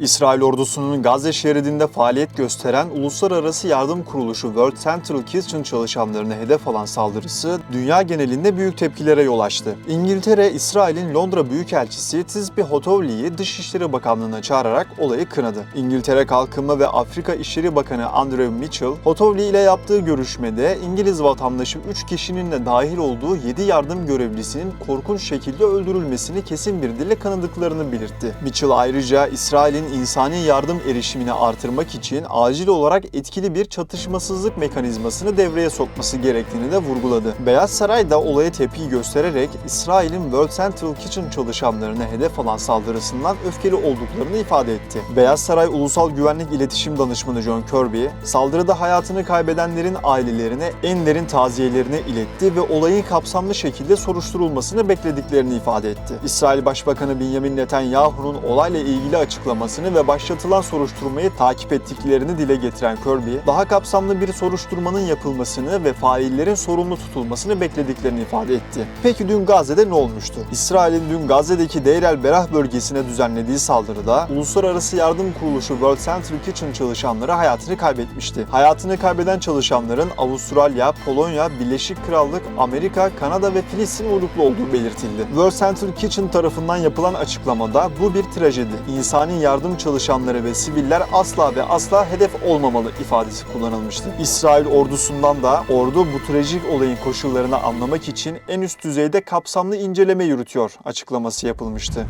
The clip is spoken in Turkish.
İsrail ordusunun Gazze şeridinde faaliyet gösteren Uluslararası Yardım Kuruluşu World Central Kitchen çalışanlarına hedef alan saldırısı dünya genelinde büyük tepkilere yol açtı. İngiltere, İsrail'in Londra Büyükelçisi Tisbi Hotovli'yi Dışişleri Bakanlığı'na çağırarak olayı kınadı. İngiltere Kalkınma ve Afrika İşleri Bakanı Andrew Mitchell, Hotovli ile yaptığı görüşmede İngiliz vatandaşı 3 kişinin de dahil olduğu 7 yardım görevlisinin korkunç şekilde öldürülmesini kesin bir dille kınadıklarını belirtti. Mitchell ayrıca İsrail'in insani yardım erişimini artırmak için acil olarak etkili bir çatışmasızlık mekanizmasını devreye sokması gerektiğini de vurguladı. Beyaz Saray da olaya tepki göstererek İsrail'in World Central Kitchen çalışanlarına hedef alan saldırısından öfkeli olduklarını ifade etti. Beyaz Saray Ulusal Güvenlik İletişim Danışmanı John Kirby, saldırıda hayatını kaybedenlerin ailelerine en derin taziyelerini iletti ve olayın kapsamlı şekilde soruşturulmasını beklediklerini ifade etti. İsrail Başbakanı Benjamin Netanyahu'nun olayla ilgili açıklamasını ve başlatılan soruşturmayı takip ettiklerini dile getiren Kirby, daha kapsamlı bir soruşturmanın yapılmasını ve faillerin sorumlu tutulmasını beklediklerini ifade etti. Peki dün Gazze'de ne olmuştu? İsrail'in dün Gazze'deki Deir el Berah bölgesine düzenlediği saldırıda Uluslararası Yardım Kuruluşu World Central Kitchen çalışanları hayatını kaybetmişti. Hayatını kaybeden çalışanların Avustralya, Polonya, Birleşik Krallık, Amerika, Kanada ve Filistin uyruklu olduğu belirtildi. World Central Kitchen tarafından yapılan açıklamada bu bir trajedi. İnsani yardım çalışanları ve siviller asla ve asla hedef olmamalı ifadesi kullanılmıştı. İsrail ordusundan da ordu bu trajik olayın koşullarını anlamak için en üst düzeyde kapsamlı inceleme yürütüyor açıklaması yapılmıştı.